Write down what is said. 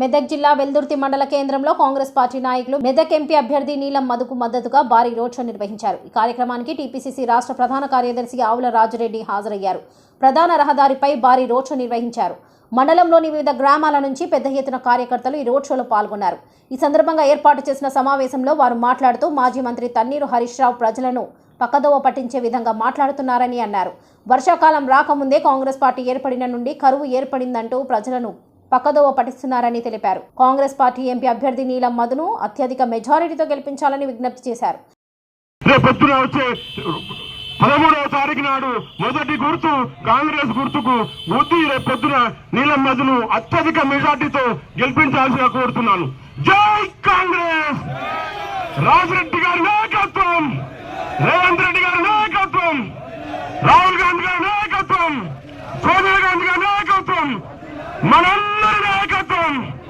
మెదక్ జిల్లా వెల్దుర్తి మండల కేంద్రంలో కాంగ్రెస్ పార్టీ నాయకులు మెదక్ ఎంపీ అభ్యర్థి నీలం మధుకు మద్దతుగా భారీ రోడ్ షో నిర్వహించారు. ఈ కార్యక్రమానికి టీపీసీసీ రాష్ట్ర ప్రధాన కార్యదర్శి ఆవుల రాజరెడ్డి హాజరయ్యారు. ప్రధాన రహదారిపై భారీ రోడ్ షో నిర్వహించారు. మండలంలోని వివిధ గ్రామాల నుంచి పెద్ద ఎత్తున కార్యకర్తలు ఈ రోడ్ షోలో పాల్గొన్నారు. ఈ సందర్భంగా ఏర్పాటు చేసిన సమావేశంలో వారు మాట్లాడుతూ మాజీ మంత్రి తన్నీరు హరీష్ రావు ప్రజలను పక్కదోవ పట్టించే విధంగా మాట్లాడుతున్నారని అన్నారు. వర్షాకాలం రాకముందే కాంగ్రెస్ పార్టీ ఏర్పడిన నుండి కరువు ఏర్పడిందంటూ ప్రజలను పక్కదోవ పఠిస్తున్నారని తెలిపారు. కాంగ్రెస్ పార్టీ ఎంపీ అభ్యర్థి నీలం మధును అత్యధిక మెజారిటీతో గెలిపించాలని విజ్ఞప్తి చేశారు. రేపు వచ్చే పదమూడవ తారీఖు నాడు మొదటి గుర్తు కాంగ్రెస్ గుర్తుకు గుర్తు రేపు పొద్దున నీలం మధును అత్యధిక మెజార్టీతో గెలిపించాల్సిగా కోరుతున్నాను. జై కాంగ్రెస్! రాజరెడ్డి గారి నాయకత్వం! రేవంత్ రెడ్డి గారి నాయకత్వం! రాహుల్ గాంధీ గారి నాయకత్వం! సోనియా గాంధీ గారి నాయకత్వం! మనం Come!